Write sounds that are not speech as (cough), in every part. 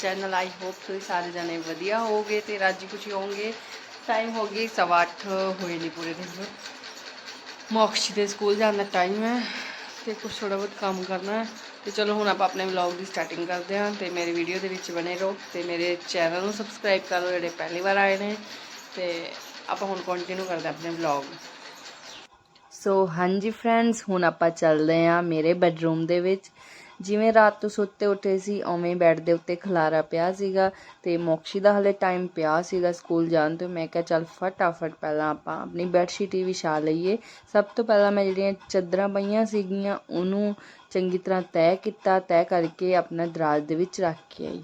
Channel I hope ਤੁਸੀਂ ਸਾਰੇ ਜਣੇ ਵਧੀਆ ਹੋਵੋਗੇ ਤੇ ਰਾਜੀ ਖੁਸ਼ੀ ਹੋਵੋਗੇ। ਟਾਈਮ ਹੋ ਗਈ ਸਵਾ ਅੱਠ, ਹੋਏ ਨੇ ਪੂਰੇ ਦਿਨ ਨੂੰ। ਮੋਕਸ਼ੀ ਦੇ ਸਕੂਲ ਜਾਣ ਦਾ ਟਾਈਮ ਹੈ ਤੇ ਕੁਝ ਥੋੜਾ ਬਹੁਤ ਕੰਮ ਕਰਨਾ ਹੈ। ਤੇ ਚਲੋ ਹੁਣ ਆਪਾਂ ਆਪਣੇ ਵਲੌਗ ਦੀ ਸਟਾਰਟਿੰਗ ਕਰਦੇ ਹਾਂ ਤੇ ਮੇਰੇ ਵੀਡੀਓ ਦੇ ਵਿੱਚ ਬਣੇ ਰਹੋ ਤੇ ਮੇਰੇ ਚੈਨਲ ਨੂੰ ਸਬਸਕ੍ਰਾਈਬ ਕਰ ਲਓ, ਜਿਹੜੇ ਪਹਿਲੀ ਵਾਰ ਆਏ ਨੇ। ਤੇ ਆਪਾਂ ਹੁਣ ਕੰਟੀਨਿਊ ਕਰਦੇ ਆਪਣੇ ਵਲੌਗ ਸੋ ਹਾਂਜੀ ਫਰੈਂਡਸ ਹੁਣ ਆਪਾਂ ਚੱਲਦੇ ਹਾਂ ਮੇਰੇ ਬੈਡਰੂਮ ਦੇ ਵਿੱਚ। ਜਿਵੇਂ ਰਾਤ ਤੋਂ ਸੁੱਤੇ ਉੱਠੇ ਸੀ, ਉਵੇਂ ਬੈੱਡ ਦੇ ਉੱਤੇ ਖਲਾਰਾ ਪਿਆ ਸੀਗਾ ਤੇ ਮੋਕਸ਼ੀ ਦਾ ਹਲੇ ਟਾਈਮ ਪਿਆ ਸੀਗਾ ਸਕੂਲ ਜਾਣ ਤੋਂ। ਮੈਂ ਕਿਹਾ, ਚੱਲ ਫਟਾਫਟ ਪਹਿਲਾਂ ਆਪਾਂ ਆਪਣੀ ਬੈੱਡ ਸ਼ੀਟ ਹੀ ਵਿਛਾ ਲਈਏ। ਸਭ ਤੋਂ ਪਹਿਲਾਂ ਮੈਂ ਜਿਹੜੀਆਂ ਚਾਦਰਾਂ ਪਈਆਂ ਸੀਗੀਆਂ, ਉਹਨੂੰ ਚੰਗੀ ਤਰ੍ਹਾਂ ਤੈਅ ਕੀਤਾ, ਤੈਅ ਕਰਕੇ ਆਪਣਾ ਦਰਾਜ਼ ਦੇ ਵਿੱਚ ਰੱਖ ਕੇ ਆਈ।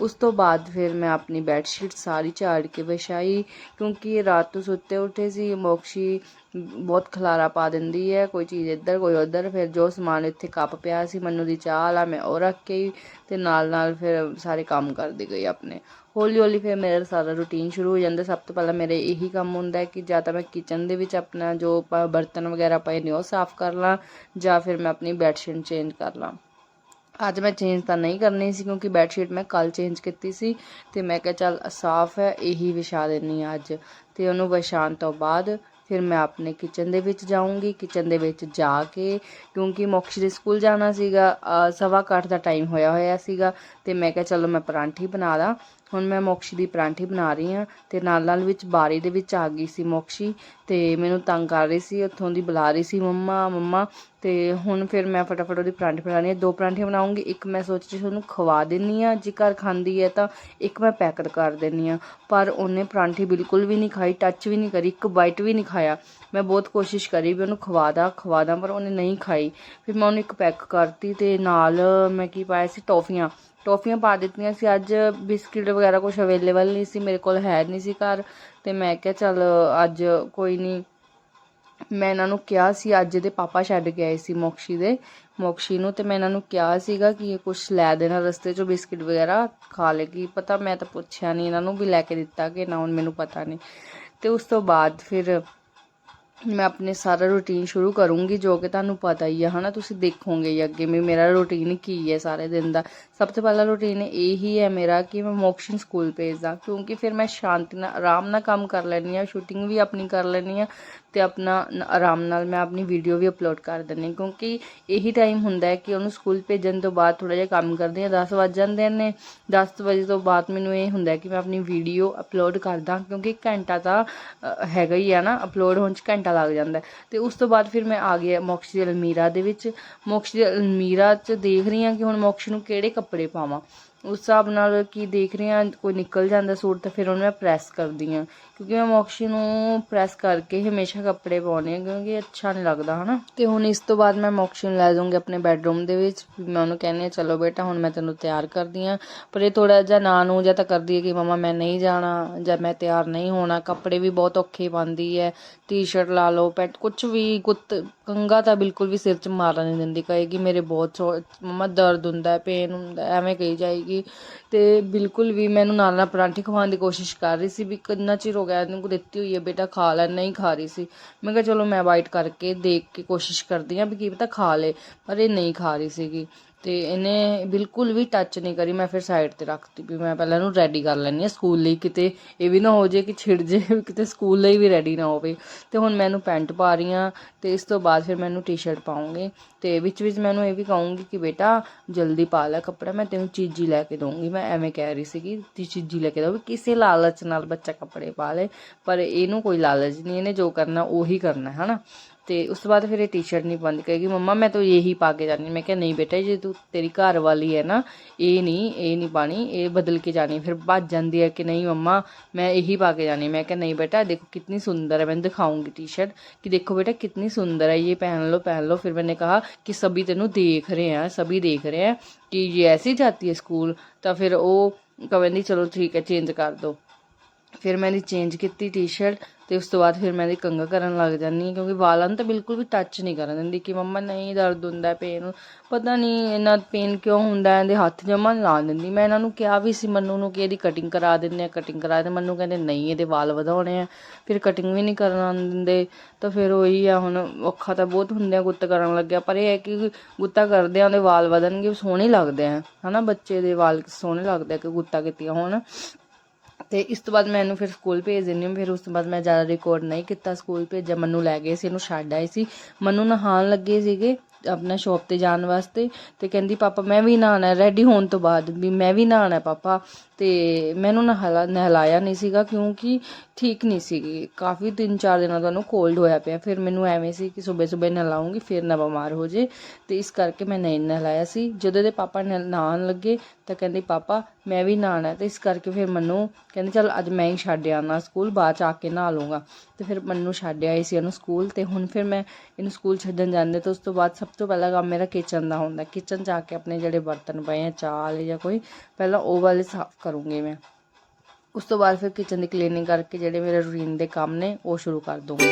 ਉਸ ਤੋਂ ਬਾਅਦ ਫਿਰ ਮੈਂ ਆਪਣੀ ਬੈੱਡ ਸ਼ੀਟ ਸਾਰੀ ਝਾੜ ਕੇ ਵਿਛਾਈ, ਕਿਉਂਕਿ ਰਾਤ ਤੋਂ ਸੁੱਤੇ ਉੱਠੇ ਸੀ, ਮੋਕਸ਼ੀ ਬਹੁਤ ਖਲਾਰਾ ਪਾ ਦਿੰਦੀ ਹੈ, ਕੋਈ ਚੀਜ਼ ਇੱਧਰ, ਕੋਈ ਉੱਧਰ, ਫਿਰ ਜੋ ਸਮਾਨ ਇੱਥੇ ਕੱਪ ਪਿਆ ਸੀ, ਮੈਨੂੰ ਦੀ ਚਾਹ ਵਾਲਾ ਮੈਂ ਉਹ ਰੱਖ ਕੇ ਆਈ ਤੇ ਨਾਲ ਨਾਲ ਫਿਰ ਸਾਰੇ ਕੰਮ ਕਰਦੀ ਗਈ ਆਪਣੇ। ਹੌਲੀ ਹੌਲੀ ਫਿਰ ਮੇਰਾ ਸਾਰਾ ਰੁਟੀਨ ਸ਼ੁਰੂ ਹੋ ਜਾਂਦਾ। ਸਭ ਤੋਂ ਪਹਿਲਾਂ ਮੇਰੇ ਇਹੀ ਕੰਮ ਹੁੰਦਾ ਹੈ ਕਿ ਜਾਂ ਤਾਂ ਮੈਂ ਕਿਚਨ ਦੇ ਵਿੱਚ ਆਪਣਾ ਜੋ ਬਰਤਨ ਵਗੈਰਾ ਪਏ ਨੇ ਉਹ ਸਾਫ਼ ਕਰ ਲਾਂ ਜਾਂ ਫਿਰ ਮੈਂ ਆਪਣੀ ਬੈੱਡ ਸ਼ੀਟ ਚੇਂਜ ਕਰ ਲਾਂ। ਅੱਜ ਮੈਂ ਚੇਂਜ ਤਾਂ ਨਹੀਂ ਕਰਨੀ ਸੀ ਕਿਉਂਕਿ ਬੈੱਡ ਸ਼ੀਟ ਮੈਂ ਕੱਲ ਚੇਂਜ ਕੀਤੀ ਸੀ ਤੇ ਮੈਂ ਕਿਹਾ ਚੱਲ ਸਾਫ਼ ਹੈ, ਇਹੀ ਵਿਛਾ ਦਿੰਨੀ ਆ ਅੱਜ। ਤੇ ਉਹਨੂੰ ਵਿਛਾਉਣ ਤੋਂ ਬਾਅਦ ਫਿਰ ਮੈਂ ਆਪਣੇ ਕਿਚਨ ਦੇ ਵਿੱਚ ਜਾਊਂਗੀ ਕਿਚਨ ਦੇ ਵਿੱਚ ਜਾ ਕੇ ਕਿਉਂਕਿ ਮੋਕਸ਼ੀ ਦੇ ਸਕੂਲ ਜਾਣਾ ਸੀਗਾ ਸਵਾ ਕੁ ਦਾ ਟਾਈਮ ਹੋਇਆ ਹੋਇਆ ਸੀਗਾ ਤੇ ਮੈਂ ਕਿਹਾ ਚਲੋ ਮੈਂ ਪਰਾਂਠੀ ਬਣਾ ਦਾਂ ਹੁਣ ਮੈਂ ਮੋਕਸ਼ੀ ਦੀ ਪਰਾਂਠੀ ਬਣਾ ਰਹੀ ਹਾਂ ਤੇ ਨਾਲ ਨਾਲ ਵਿੱਚ ਬਾਰੀ ਦੇ ਵਿੱਚ ਆ ਗਈ ਸੀ ਮੋਕਸ਼ੀ ਤੇ ਮੈਨੂੰ ਤੰਗ ਕਰ ਰਹੀ ਸੀ, ਉੱਥੋਂ ਦੀ ਬੁਲਾ ਰਹੀ ਸੀ ਮੰਮਾ ਮੰਮਾ ਤੇ ਹੁਣ ਫਿਰ ਮੈਂ ਫਟਾਫਟ ਉਹਦੀ ਪਰਾਂਠੀ ਬਣਾਉਣੀ ਹੈ। ਦੋ ਪਰਾਂਠੀਆਂ ਬਣਾਉਂਗੀ, ਇੱਕ ਮੈਂ ਸੋਚ ਰਹੀ ਸੀ ਉਹਨੂੰ ਖਵਾ ਦਿੰਨੀ ਆ ਜੇ ਘਰ ਖਾਂਦੀ ਹੈ ਤਾਂ ਇੱਕ ਮੈਂ ਪੈਕਟ ਕਰ ਦਿੰਨੀ ਆ ਪਰ ਉਹਨੇ ਪਰਾਂਠੀ ਬਿਲਕੁਲ ਵੀ ਨਹੀਂ ਖਾਈ ਟੱਚ ਵੀ ਨਹੀਂ ਕਰੀ, ਇੱਕ ਬਾਈਟ ਵੀ ਨਹੀਂ ਖਾਇਆ। ਮੈਂ ਬਹੁਤ ਕੋਸ਼ਿਸ਼ ਕਰੀ ਵੀ ਉਹਨੂੰ ਖਵਾ ਦਾਂ ਖਵਾ ਦਾਂ, ਪਰ ਉਹਨੇ ਨਹੀਂ ਖਾਈ। ਫਿਰ ਮੈਂ ਉਹਨੂੰ ਇੱਕ ਪੈਕ ਕਰਤੀ ਤੇ ਨਾਲ ਮੈਂ ਕੀ ਪਾਇਆ ਸੀ, ਟੌਫੀਆਂ। ਟੋਫੀਆਂ ਪਾ ਦਿੱਤੀਆਂ ਸੀ। ਅੱਜ ਬਿਸਕਿਟ ਵਗੈਰਾ ਕੁਝ ਅਵੇਲੇਬਲ ਨਹੀਂ ਸੀ, ਮੇਰੇ ਕੋਲ ਹੈ ਨਹੀਂ ਸੀ ਘਰ। ਤੇ ਮੈਂ ਕਿਹਾ, ਚੱਲ ਅੱਜ ਕੋਈ ਨਹੀਂ ਮੈਂ ਇਹਨਾਂ ਨੂੰ ਕਿਹਾ ਸੀ, ਅੱਜ ਦੇ ਪਾਪਾ ਛੱਡ ਕੇ ਆਏ ਸੀ ਮੋਕਸ਼ੀ ਦੇ, ਮੋਕਸ਼ੀ ਨੂੰ। ਤੇ ਮੈਂ ਇਹਨਾਂ ਨੂੰ ਕਿਹਾ ਸੀਗਾ ਕਿ ਇਹ ਕੁਝ ਲੈ ਦੇਣਾ ਰਸਤੇ 'ਚੋਂ ਬਿਸਕਿਟ ਵਗੈਰਾ ਖਾ ਲੇਗੀ ਪਤਾ, ਮੈਂ ਤਾਂ ਪੁੱਛਿਆ ਨਹੀਂ ਇਹਨਾਂ ਨੂੰ ਵੀ ਲੈ ਕੇ ਦਿੱਤਾ ਕਿ ਨਾ, ਹੁਣ ਮੈਨੂੰ ਪਤਾ ਨਹੀਂ ਤੇ ਉਸ ਤੋਂ ਬਾਅਦ ਫਿਰ ਮੈਂ ਆਪਣੇ ਸਾਰਾ ਰੂਟੀਨ ਸ਼ੁਰੂ ਕਰੂੰਗੀ, ਜੋ ਕਿ ਤੁਹਾਨੂੰ ਪਤਾ ਹੀ ਆ, ਹਨਾ? ਤੁਸੀਂ ਦੇਖੋਗੇ ਹੀ ਅੱਗੇ ਵੀ ਮੇਰਾ ਰੂਟੀਨ ਕੀ ਹੈ ਸਾਰੇ ਦਿਨ ਦਾ। ਸਭ ਤੋਂ ਪਹਿਲਾ ਰੂਟੀਨ ਇਹੀ ਹੈ ਮੇਰਾ ਕਿ ਮੈਂ ਮੋਕਸ਼ਨ ਸਕੂਲ ਭੇਜਦਾ, ਕਿਉਂਕਿ ਫਿਰ ਮੈਂ ਸ਼ਾਂਤੀ ਨਾਲ, ਆਰਾਮ ਨਾਲ ਕੰਮ ਕਰ ਲੈਂਦੀ ਆ ਸ਼ੂਟਿੰਗ ਵੀ ਆਪਣੀ ਕਰ ਲੈਂਦੀ ਆ ਤੇ ਆਪਣਾ ਆਰਾਮ ਨਾਲ ਮੈਂ ਆਪਣੀ ਵੀਡੀਓ ਵੀ ਅਪਲੋਡ ਕਰ ਦਿੰਦੀ ਕਿਉਂਕਿ ਇਹੀ ਟਾਈਮ ਹੁੰਦਾ ਹੈ ਕਿ ਉਹਨੂੰ ਸਕੂਲ ਭੇਜਣ ਤੋਂ ਬਾਅਦ ਥੋੜਾ ਜਿਹਾ ਕੰਮ ਕਰਦੀ ਹਾਂ 10 ਵੱਜ ਜਾਂਦੇ ਨੇ। 10 ਵਜੇ ਤੋਂ ਬਾਅਦ ਮੈਨੂੰ ਇਹ ਹੁੰਦਾ ਕਿ ਮੈਂ ਆਪਣੀ ਵੀਡੀਓ ਅਪਲੋਡ ਕਰਦਾ ਕਿਉਂਕਿ ਘੰਟਾ ਤਾਂ ਹੈਗਾ ਹੀ ਆ ਨਾ ਅਪਲੋਡ ਹੋਣ 'ਚ ਘੰਟਾ ਲੱਗ ਜਾਂਦਾ ਤੇ ਉਸ ਤੋਂ ਬਾਅਦ ਫਿਰ ਮੈਂ ਆ ਗਿਆ ਮੋਕਸ਼ ਦੀ ਅਲਮੀਰਾ ਦੇ ਵਿੱਚ। ਮੋਕਸ਼ ਦੀ ਅਲਮੀਰਾ 'ਚ ਦੇਖ ਰਹੀ ਹਾਂ ਕਿ ਹੁਣ ਮੋਕਸ਼ ਨੂੰ ਕਿਹੜੇ ਕੱਪੜੇ ਪਾਵਾਂ। ਉਸ ਹਿਸਾਬ ਨਾਲ ਕੀ ਦੇਖ ਰਹੀ ਹਾਂ, ਕੋਈ ਨਿਕਲ ਜਾਂਦਾ ਸੂਟ ਤਾਂ ਫਿਰ ਉਹਨੂੰ ਮੈਂ ਪ੍ਰੈਸ ਕਰਦੀ ਹਾਂ। ਕਿਉਂਕਿ ਮੈਂ ਮੋਕਸ਼ੀ ਨੂੰ ਪ੍ਰੈਸ ਕਰਕੇ ਹਮੇਸ਼ਾ ਕੱਪੜੇ ਪਾਉਣੇ ਆ ਕਿਉਂਕਿ ਅੱਛਾ ਨਹੀਂ ਲੱਗਦਾ, ਹਨਾ। ਤੇ ਹੁਣ ਇਸ ਤੋਂ ਬਾਅਦ ਮੈਂ ਮੋਕਸ਼ੀ ਨੂੰ ਲੈ ਜਾਊਂਗੀ ਆਪਣੇ ਬੈੱਡਰੂਮ ਦੇ ਵਿੱਚ। ਮੈਂ ਉਹਨੂੰ ਕਹਿੰਦੀ ਹਾਂ, ਚਲੋ ਬੇਟਾ, ਹੁਣ ਮੈਂ ਤੈਨੂੰ ਤਿਆਰ ਕਰਦੀ ਹਾਂ। ਪਰ ਇਹ ਥੋੜਾ ਜਿਹਾ ਨਾ ਨੂੰ ਜਾਂ ਤਾਂ ਕਰਦੀ ਹੈ ਕਿ, ਮਮਾ, ਮੈਂ ਨਹੀਂ ਜਾਣਾ ਜਾਂ ਮੈਂ ਤਿਆਰ ਨਹੀਂ ਹੋਣਾ। ਕੱਪੜੇ ਵੀ ਬਹੁਤ ਔਖੇ ਪਾਉਂਦੀ ਹੈ। ਟੀ-ਸ਼ਰਟ ਲਾ ਲਓ, ਪੈਂਟ ਕੁਝ ਵੀ ਗੁੱਤ ਕੰਗਾ ਤਾਂ ਬਿਲਕੁਲ ਵੀ ਸਿਰ 'ਚ ਮਾਰਨ ਨਹੀਂ ਦਿੰਦੀ, ਕਹੇਗੀ, ਮੇਰੇ ਬਹੁਤ ਮਮਾ, ਦਰਦ ਹੁੰਦਾ ਹੈ ਪੇਨ ਹੁੰਦਾ ਐਵੇਂ ਕਹੀ ਜਾਏਗੀ। ਤੇ ਬਿਲਕੁਲ ਵੀ ਮੈਨੂੰ ਨਾਲ ਨਾਲ ਪਰਾਂਠੀ ਖਵਾਉਣ ਦੀ ਕੋਸ਼ਿਸ਼ ਕਰ ਰਹੀ ਸੀ, ਵੀ ਕਿੰਨਾ ਚਿਰ ਹੋ ਗਿਆ, ਇਹਨੂੰ ਦਿੱਤੀ ਹੋਈ ਹੈ, ਬੇਟਾ ਖਾ ਲੈ, ਨਹੀਂ ਖਾ ਰਹੀ ਸੀ। ਮੈਂ ਕਿਹਾ, ਚਲੋ ਮੈਂ ਵਾਈਟ ਕਰਕੇ ਦੇਖ ਕੇ ਕੋਸ਼ਿਸ਼ ਕਰਦੀ ਹਾਂ ਵੀ ਕੀ ਪਤਾ ਖਾ ਲੇ, ਪਰ ਇਹ ਨਹੀਂ ਖਾ ਰਹੀ ਸੀਗੀ। ਤੇ ਇਹਨੇ ਬਿਲਕੁਲ ਵੀ ਟੱਚ ਨਹੀਂ ਕਰੀ। ਮੈਂ ਫਿਰ ਸਾਈਡ ਤੇ ਰੱਖਤੀ ਵੀ ਮੈਂ ਪਹਿਲਾਂ ਇਹਨੂੰ ਰੈਡੀ ਕਰ ਲੈਣੀ ਆ ਸਕੂਲ ਲਈ। ਕਿਤੇ ਇਹ ਵੀ ਨਾ ਹੋ ਜੇ ਕਿ ਛਿੜ ਜੇ ਕਿਤੇ ਸਕੂਲ ਲਈ ਵੀ ਰੈਡੀ ਨਾ ਹੋਵੇ। ਤੇ ਹੁਣ ਮੈਨੂੰ ਪੈਂਟ ਪਾ ਰਹੀ ਹਾਂ ਤੇ ਇਸ ਤੋਂ ਬਾਅਦ ਫਿਰ ਮੈਨੂੰ ਟੀ-ਸ਼ਰਟ ਪਾਉਂਗੀ। ਤੇ ਵਿੱਚ ਵਿੱਚ ਮੈਨੂੰ ਇਹ ਵੀ ਕਹੂੰਗੀ ਕਿ ਬੇਟਾ ਜਲਦੀ ਪਾ ਲੈ ਕੱਪੜਾ, ਮੈਂ ਤੈਨੂੰ ਚੀਜ਼ੀ ਲੈ ਕੇ ਦਊਂਗੀ। ਮੈਂ ਐਵੇਂ ਕਹਿ ਰਹੀ ਸੀਗੀ, ਤੀ ਚੀਜ਼ੀ ਲੈ ਕੇ ਦਊਂਗੀ ਕਿਸੇ ਲਾਲਚ ਨਾਲ ਬੱਚਾ ਕੱਪੜੇ ਪਾ ਲੇ। ਪਰ ਇਹਨੂੰ ਕੋਈ ਲਾਲਚ ਨਹੀਂ, ਇਹਨੇ ਜੋ ਕਰਨਾ ਉਹੀ ਕਰਨਾ ਹੈ ਹਨਾ? ਤੇ ਉਸ ਤੋਂ ਬਾਅਦ ਫਿਰ ਇਹ ਟੀ-ਸ਼ਰਟ ਨਹੀਂ ਬੰਦ ਕਹੇਗੀ ਮੰਮਾ, ਮੈਂ ਤਾਂ ਇਹੀ ਪਾ ਕੇ ਜਾਣੀ ਮੈਂ ਕਿਹਾ, ਨਹੀਂ ਬੇਟਾ ਜੇ ਤੂੰ ਤੇਰੀ ਘਰ ਵਾਲੀ ਹੈ ਨਾ, ਇਹ ਨਹੀਂ ਇਹ ਨਹੀਂ ਪਾਣੀ, ਇਹ ਬਦਲ ਕੇ ਜਾਣੀ ਫਿਰ ਭੱਜ ਜਾਂਦੀ ਹੈ ਕਿ ਨਹੀਂ ਮੰਮਾ, ਮੈਂ ਇਹੀ ਪਾ ਕੇ ਜਾਣੀ ਮੈਂ ਕਿਹਾ, ਨਹੀਂ ਬੇਟਾ, ਦੇਖੋ ਕਿੰਨੀ ਸੁੰਦਰ ਹੈ। ਮੈਂ ਦਿਖਾਉਂਗੀ ਟੀ-ਸ਼ਰਟ ਕਿ ਦੇਖੋ ਬੇਟਾ ਕਿੰਨੀ ਸੁੰਦਰ ਹੈ ਇਹ। ਪਹਿਨ ਲਓ ਪਹਿਨ ਲਓ। ਫਿਰ ਮੈਨੇ ਕਿਹਾ ਕਿ ਸਭੀ ਤੈਨੂੰ ਦੇਖ ਰਹੇ ਆ, ਸਭੀ ਦੇਖ ਰਹੇ ਹੈ ਕਿ ਇਹ ਐਸੀ ਜਾਤੀ ਹੈ ਸਕੂਲ, ਤਾਂ ਫਿਰ ਉਹ ਕਹਿੰਦੀ ਚਲੋ ਠੀਕ ਹੈ ਚੇਂਜ ਕਰ ਦੋ। ਫਿਰ ਮੈਨੇ ਚੇਂਜ ਕੀਤੀ ਟੀ-ਸ਼ਰਟ ਤੇ ਉਸ ਤੋਂ ਬਾਅਦ ਫਿਰ ਮੈਂ ਇਹਦੀ ਕੰਘਾ ਕਰਨ ਲੱਗ ਜਾਂਦੀ ਹਾਂ, ਕਿਉਂਕਿ ਵਾਲਾਂ ਨੂੰ ਤਾਂ ਬਿਲਕੁਲ ਵੀ ਟੱਚ ਨਹੀਂ ਕਰਨ ਦਿੰਦੀ ਕਿ ਮੰਮਾ ਨਹੀਂ ਦਰਦ ਹੁੰਦਾ ਪੇਨ ਪਤਾ ਨਹੀਂ ਇਹਨਾਂ ਪੇਨ ਕਿਉਂ ਹੁੰਦਾ ਇਹਦੇ ਹੱਥ ਜਮਾ ਲਾ ਦਿੰਦੀ। ਮੈਂ ਇਹਨਾਂ ਨੂੰ ਕਿਹਾ ਵੀ ਸੀ ਮੰਨੂ ਨੂੰ ਕਿ ਇਹਦੀ ਕਟਿੰਗ ਕਰਾ ਦਿੰਦੇ ਆ ਕਟਿੰਗ ਕਰਾ ਦੇ ਮੰਨੂ ਕਹਿੰਦੇ, ਨਹੀਂ, ਇਹਦੇ ਵਾਲ ਵਧਾਉਣੇ ਆ। ਫਿਰ ਕਟਿੰਗ ਵੀ ਨਹੀਂ ਕਰਨ ਦਿੰਦੇ। ਤਾਂ ਫਿਰ ਉਹੀ ਆ, ਹੁਣ ਔਖਾ ਤਾਂ ਬਹੁਤ ਹੁੰਦੇ ਆ ਗੁੱਤ ਕਰਨ ਲੱਗਿਆ। ਪਰ ਇਹ ਹੈ ਕਿ ਗੁੱਤਾ ਕਰਦੇ ਆ, ਉਹਦੇ ਵਾਲ ਵਧਣਗੇ, ਸੋਹਣੇ ਲੱਗਦੇ ਆ। ਹਨਾ, ਬੱਚੇ ਦੇ ਵਾਲ ਸੋਹਣੇ ਲੱਗਦੇ ਆ ਕਿ ਗੁੱਤਾ ਕੀਤੀਆਂ ਹੋਣ। ਤੇ ਇਸ ਤੋਂ ਬਾਅਦ ਮੈਂ ਇਹਨੂੰ ਫਿਰ ਸਕੂਲ ਭੇਜ ਦਿੰਦੀ ਹਾਂ। ਫਿਰ ਉਸ ਤੋਂ ਬਾਅਦ ਮੈਂ ਜ਼ਿਆਦਾ ਰਿਕਾਰਡ ਨਹੀਂ ਕੀਤਾ ਸਕੂਲ ਭੇਜਿਆ। ਮੈਨੂੰ ਲੈ ਗਏ ਸੀ, ਇਹਨੂੰ ਛੱਡ ਆਏ ਸੀ। ਮੈਨੂੰ ਨਹਾਉਣ ਲੱਗੇ ਸੀਗੇ ਆਪਣਾ ਸ਼ੌਪ ਤੇ ਜਾਣ ਵਾਸਤੇ ਤੇ ਕਹਿੰਦੀ, ਪਾਪਾ, ਮੈਂ ਵੀ ਨਹਾਣਾ ਰੈਡੀ ਹੋਣ ਤੋਂ ਬਾਅਦ ਵੀ ਮੈਂ ਵੀ ਨਹਾਉਣਾ ਪਾਪਾ। ਤੇ ਮੈਨੂੰ ਨਹਲਾ, ਨਹਿਲਾਇਆ ਨਹੀਂ ਸੀਗਾ ਕਿਉਂਕਿ ਠੀਕ ਨਹੀਂ ਸੀਗੀ। ਕਾਫੀ ਤਿੰਨ ਚਾਰ ਦਿਨਾਂ ਤੋਂ ਉਹਨੂੰ ਕੋਲਡ ਹੋਇਆ ਪਿਆ। ਫਿਰ ਮੈਨੂੰ ਐਵੇਂ ਸੀ ਕਿ ਸਵੇਰੇ ਸਵੇਰੇ ਨਹਲਾਉਂਗੀ, ਫਿਰ ਨਾ ਬਿਮਾਰ ਹੋ ਜੇ। ਤੇ ਇਸ ਕਰਕੇ ਮੈਂ ਨਹੀਂ ਨਹਿਲਾਇਆ ਸੀ। ਜਦੋਂ ਦੇ ਪਾਪਾ ਨਹ- ਨਹਾਉਣ ਲੱਗੇ ਤਾਂ ਕਹਿੰਦੀ, ਪਾਪਾ, ਮੈਂ ਵੀ ਨਹਾਉਣਾ ਤੇ ਇਸ ਕਰਕੇ ਫਿਰ ਮੈਨੂੰ ਕਹਿੰਦੇ, ਚਲ ਅੱਜ ਮੈਂ ਹੀ ਛੱਡ ਆਉਣਾ ਸਕੂਲ, ਬਾਅਦ ਚ ਆ ਕੇ ਨਹਾ ਲੂੰਗਾ ਤੇ ਫਿਰ ਮੈਨੂੰ ਛੱਡ ਆਈ ਸੀ ਇਹਨੂੰ ਸਕੂਲ। ਤੇ ਹੁਣ ਫਿਰ ਮੈਂ ਇਹਨੂੰ ਸਕੂਲ ਛੱਡਣ ਜਾਂਦੇ ਤਾਂ ਉਸ ਤੋਂ ਬਾਅਦ ਸਭ ਤੋਂ ਪਹਿਲਾ ਕੰਮ ਮੇਰਾ ਕਿਚਨ ਦਾ ਹੁੰਦਾ ਕਿਚਨ ਜਾ ਕੇ ਆਪਣੇ ਜਿਹੜੇ ਬਰਤਨ ਪਏ ਆ ਚਾਹ ਵਾਲੇ ਜਾਂ ਕੋਈ, ਪਹਿਲਾਂ ਉਹ ਵਾਲੇ ਸਾਫ਼ ਕਰੂੰਗੀ ਮੈਂ। ਉਸ ਤੋਂ ਬਾਅਦ ਫਿਰ ਕਿਚਨ ਦੀ ਕਲੀਨਿੰਗ ਕਰਕੇ ਜਿਹੜੇ ਮੇਰੇ ਰੂਟੀਨ ਦੇ ਕੰਮ ਨੇ, ਉਹ ਸ਼ੁਰੂ ਕਰ ਦੂੰਗੀ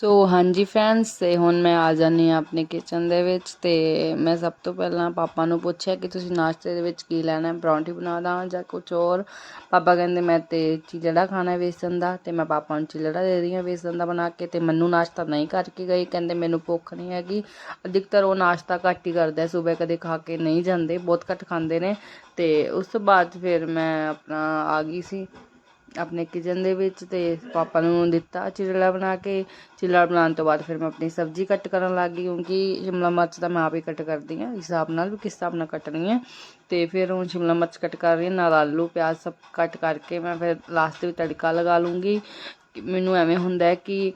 ਸੋ ਹਾਂਜੀ ਫਰੈਂਡਸ, ਤੇ ਹੁਣ ਮੈਂ ਆ ਜਾਨੀ ਆ ਆਪਣੇ ਕਿਚਨ ਦੇ ਵਿੱਚ, ਤੇ ਮੈਂ ਸਭ ਤੋਂ ਪਹਿਲਾਂ ਪਾਪਾ ਨੂੰ ਪੁੱਛਿਆ ਕਿ ਤੁਸੀਂ ਨਾਸ਼ਤੇ ਦੇ ਵਿੱਚ ਕੀ ਲੈਣਾ ਹੈ ਪਰੌਂਠੀ ਬਣਾ ਦਾਂ ਜਾਂ ਕੁਝ ਹੋਰ? ਪਾਪਾ ਕਹਿੰਦੇ ਮੈਂ ਤੇ ਚਿਲੜਾ ਖਾਣਾ ਹੈ ਵੇਸਣ ਦਾ, ਤੇ ਮੈਂ ਪਾਪਾ ਨੂੰ ਚਿਲੜਾ ਦੇ ਰਹੀ ਹਾਂ ਵੇਸਣ ਦਾ ਬਣਾ ਕੇ, ਤੇ ਮੈਨੂੰ ਨਾਸ਼ਤਾ ਨਹੀਂ ਕਰਕੇ ਗਈ, ਕਹਿੰਦੇ ਮੈਨੂੰ ਭੁੱਖ ਨਹੀਂ ਹੈਗੀ। ਅਧਿਕਤਰ ਉਹ ਨਾਸ਼ਤਾ ਘੱਟ ਹੀ ਕਰਦਾ ਸਵੇਰ ਕਦੇ ਖਾ ਕੇ ਨਹੀਂ ਜਾਂਦੇ, ਬਹੁਤ ਘੱਟ ਖਾਂਦੇ ਨੇ। ਤੇ ਉਸ ਤੋਂ ਬਾਅਦ ਫਿਰ ਮੈਂ ਆਪਣਾ ਆ ਗਈ ਸੀ। ਆਪਣੇ ਕਿਚਨ ਦੇ ਵਿੱਚ ਤੇ ਪਾਪਾ ਨੂੰ ਦਿੱਤਾ ਚਿਲੜਾ ਬਣਾ ਕੇ। ਚਿਲੜਾ ਬਣਾਉਣ ਤੋਂ ਬਾਅਦ ਫਿਰ ਮੈਂ ਆਪਣੀ ਸਬਜ਼ੀ ਕੱਟ ਕਰਨ ਲੱਗ ਗਈ ਕਿਉਂਕਿ ਸ਼ਿਮਲਾ ਮਿਰਚ ਤਾਂ ਮੈਂ ਆਪ ਹੀ ਕੱਟ ਕਰਦੀ ਹਾਂ। ਇਸ ਹਿਸਾਬ ਨਾਲ ਵੀ ਕਿਸ ਹਿਸਾਬ ਨਾਲ ਕੱਟਣੀ ਹੈ। ਤੇ ਫਿਰ ਹੁਣ ਸ਼ਿਮਲਾ ਮਿਰਚ ਕੱਟ ਕਰ ਰਹੀ ਹਾਂ, ਨਾਲ ਆਲੂ, ਪਿਆਜ਼ ਸਭ ਕੱਟ ਕਰਕੇ ਮੈਂ ਫਿਰ ਲਾਸਟ ਵਿੱਚ ਤੜਕਾ ਲਗਾ ਲੂੰਗੀ। ਮੈਨੂੰ ਐਵੇਂ ਹੁੰਦਾ ਹੈ ਕਿ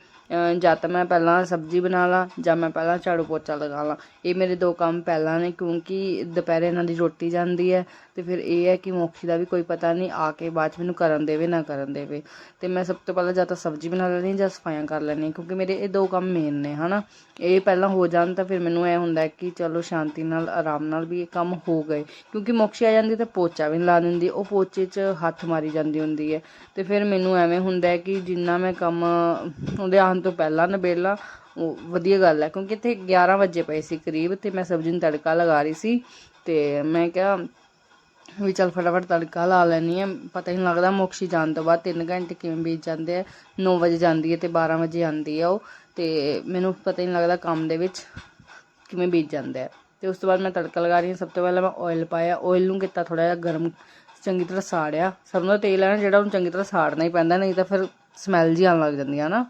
ਜਾਂ ਤਾਂ ਮੈਂ ਪਹਿਲਾਂ ਸਬਜ਼ੀ ਬਣਾ ਲਾਂ, ਜਾਂ ਮੈਂ ਪਹਿਲਾਂ ਝਾੜੂ ਪੋਚਾ ਲਗਾ ਲਾਂ। ਇਹ ਮੇਰੇ ਦੋ ਕੰਮ ਪਹਿਲਾਂ ਨੇ, ਕਿਉਂਕਿ ਦੁਪਹਿਰੇ ਇਹਨਾਂ ਦੀ ਰੋਟੀ ਜਾਂਦੀ ਹੈ ਤੇ ਫਿਰ ਇਹ ਹੈ ਕਿ ਮੋਖੀ ਦਾ ਵੀ ਕੋਈ ਪਤਾ ਨਹੀਂ, ਆ ਕੇ ਬਾਅਦ ਚ ਮੈਨੂੰ ਕਰਨ ਦੇਵੇ, ਨਾ ਕਰਨ ਦੇਵੇ। ਤੇ ਮੈਂ ਸਭ ਤੋਂ ਪਹਿਲਾਂ ਜਾਂ ਤਾਂ ਸਬਜ਼ੀ ਬਣਾ ਲੈਣੀ ਜਾਂ ਸਫਾਈਆਂ ਕਰ ਲੈਣੀ ਕਿਉਂਕਿ ਮੇਰੇ ਇਹ ਦੋ ਕੰਮ ਮੇਨ ਨੇ, ਹਨਾ। ਇਹ ਪਹਿਲਾਂ ਹੋ ਜਾਣ ਤਾਂ ਫਿਰ ਮੈਨੂੰ ਇਹ ਹੁੰਦਾ ਕਿ ਚਲੋ ਸ਼ਾਂਤੀ ਨਾਲ, ਆਰਾਮ ਨਾਲ ਵੀ ਇਹ ਕੰਮ ਹੋ ਗਏ। ਕਿਉਂਕਿ ਮੋਕਸ਼ੀ ਆ ਜਾਂਦੀ ਤਾਂ ਪੋਚਾ ਵੀ ਨੀ ਲਾ ਦਿੰਦੀ, ਉਹ ਪੋਚੇ 'ਚ ਹੱਥ ਮਾਰੀ ਜਾਂਦੀ ਹੁੰਦੀ ਹੈ। ਤੇ ਫਿਰ ਮੈਨੂੰ ਐਵੇਂ ਹੁੰਦਾ ਕਿ ਜਿੰਨਾ ਮੈਂ ਕੰਮ, ਉਹਦੇ ਆਉਣ ਤੋਂ ਪਹਿਲਾਂ ਨਿਬੇੜਾਂ ਉਹ ਵਧੀਆ ਗੱਲ ਹੈ, ਕਿਉਂਕਿ ਇੱਥੇ 11 ਵਜੇ ਪਏ ਸੀ ਕਰੀਬ, ਤੇ ਮੈਂ ਸਬਜ਼ੀ ਨੂੰ ਤੜਕਾ ਲਗਾ ਰਹੀ ਸੀ, ਤੇ ਮੈਂ ਕਿਹਾ ਵੀ ਚੱਲ ਫਟਾਫਟ ਤੜਕਾ ਲਾ ਲੈਣੀ ਆ ਪਤਾ ਹੀ ਨਹੀਂ ਲੱਗਦਾ ਮੋਕਸ਼ੀ ਜਾਣ ਤੋਂ ਬਾਅਦ 3 ਘੰਟੇ ਕਿਵੇਂ ਬੀਤ ਜਾਂਦੇ ਆ। 9 ਵਜੇ ਜਾਂਦੀ ਹੈ ਤੇ 12 ਵਜੇ ਆਉਂਦੀ ਆ ਉਹ, ਤੇ ਮੈਨੂੰ ਪਤਾ ਹੀ ਨਹੀਂ ਲੱਗਦਾ ਕੰਮ ਦੇ ਵਿੱਚ ਕਿਵੇਂ ਬੀਤ ਜਾਂਦਾ ਹੈ। ਤੇ ਉਸ ਤੋਂ ਬਾਅਦ ਮੈਂ ਤੜਕਾ ਲਗਾ ਰਹੀ ਹਾਂ। ਸਭ ਤੋਂ ਪਹਿਲਾਂ ਮੈਂ ਆਇਲ ਪਾਇਆ। ਆਇਲ ਨੂੰ ਕੀਤਾ ਥੋੜਾ ਜਿਹਾ ਗਰਮ ਚੰਗੀ ਤਰ੍ਹਾਂ ਸਾੜਿਆ। ਸਰੋਂ ਦਾ ਤੇਲ ਹੈ ਨਾ, ਜਿਹੜਾ ਉਹਨੂੰ ਚੰਗੀ ਤਰ੍ਹਾਂ ਸਾੜਨਾ ਹੀ ਪੈਂਦਾ, ਨਹੀਂ ਤਾਂ ਫਿਰ ਸਮੈਲ ਜੀ ਆਉਣ ਲੱਗ ਜਾਂਦੀ ਹੈ ਨਾ।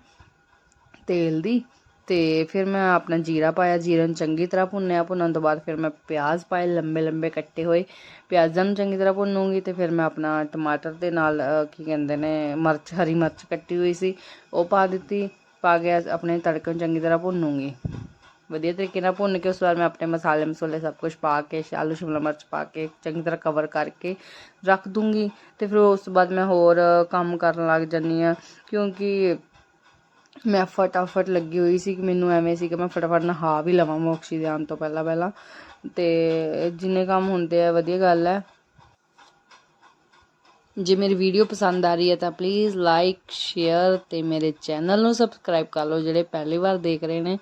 ਤੇਲ ਦੀ ਤੇ ਫਿਰ ਮੈਂ ਆਪਣਾ ਜੀਰਾ ਪਾਇਆ, ਜੀਰੇ ਨੂੰ ਚੰਗੀ ਤਰ੍ਹਾਂ ਭੁੰਨਿਆ, ਭੁੰਨਣ ਤੋਂ ਬਾਅਦ ਫਿਰ ਮੈਂ ਪਿਆਜ਼ ਪਾਏ ਲੰਬੇ ਲੰਬੇ ਕੱਟੇ ਹੋਏ। ਪਿਆਜ਼ਾਂ ਨੂੰ ਚੰਗੀ ਤਰ੍ਹਾਂ ਭੁੰਨੂੰਗੀ ਤੇ ਫਿਰ ਮੈਂ ਆਪਣਾ ਟਮਾਟਰ ਦੇ ਨਾਲ ਕੀ ਕਹਿੰਦੇ ਨੇ, ਮਿਰਚ, ਹਰੀ ਮਿਰਚ ਕੱਟੀ ਹੋਈ ਸੀ, ਉਹ ਪਾ ਦਿੱਤੀ, ਪਾ ਕੇ ਆਪਣੇ ਤੜਕੇ ਨੂੰ ਚੰਗੀ ਤਰ੍ਹਾਂ ਭੁੰਨੂੰਗੀ। ਵਧੀਆ ਤਰੀਕੇ ਨਾਲ ਭੁੰਨ ਕੇ ਉਸ ਤੋਂ ਬਾਅਦ ਮੈਂ ਆਪਣੇ ਮਸਾਲੇ ਮਸੂਲੇ ਸਭ ਕੁਝ ਪਾ ਕੇ, ਆਲੂ, ਸ਼ਿਮਲਾ ਮਿਰਚ ਪਾ ਕੇ, ਚੰਗੀ ਤਰ੍ਹਾਂ ਕਵਰ ਕਰਕੇ ਰੱਖ ਦੂੰਗੀ। ਤੇ ਫਿਰ ਉਸ ਤੋਂ ਬਾਅਦ ਮੈਂ ਹੋਰ ਕੰਮ ਕਰਨ ਲੱਗ ਜੰਨੀ ਆ ਕਿਉਂਕਿ ਮੈਂ ਫਟਾਫਟ ਲੱਗੀ ਹੋਈ ਸੀ ਕਿ ਮੈਨੂੰ ਐਵੇਂ ਸੀ ਕਿ ਮੈਂ ਫਟਾਫਟ ਨਹਾ ਵੀ ਲਵਾਂ ਮੋਕਸ਼ੀ ਦੇ ਆਉਣ ਤੋਂ ਪਹਿਲਾਂ ਪਹਿਲਾਂ। ਤੇ ਜਿੰਨੇ ਕੰਮ ਹੁੰਦੇ ਆ, ਵਧੀਆ ਗੱਲ ਹੈ। ਜੇ ਮੇਰੀ ਵੀਡੀਓ ਪਸੰਦ ਆ ਰਹੀ ਹੈ ਤਾਂ ਪਲੀਜ਼ ਲਾਈਕ ਸ਼ੇਅਰ ਤੇ ਮੇਰੇ ਚੈਨਲ ਨੂੰ ਸਬਸਕ੍ਰਾਈਬ ਕਰ ਲਓ, ਜਿਹੜੇ ਪਹਿਲੀ ਵਾਰ ਦੇਖ ਰਹੇ ਨੇ।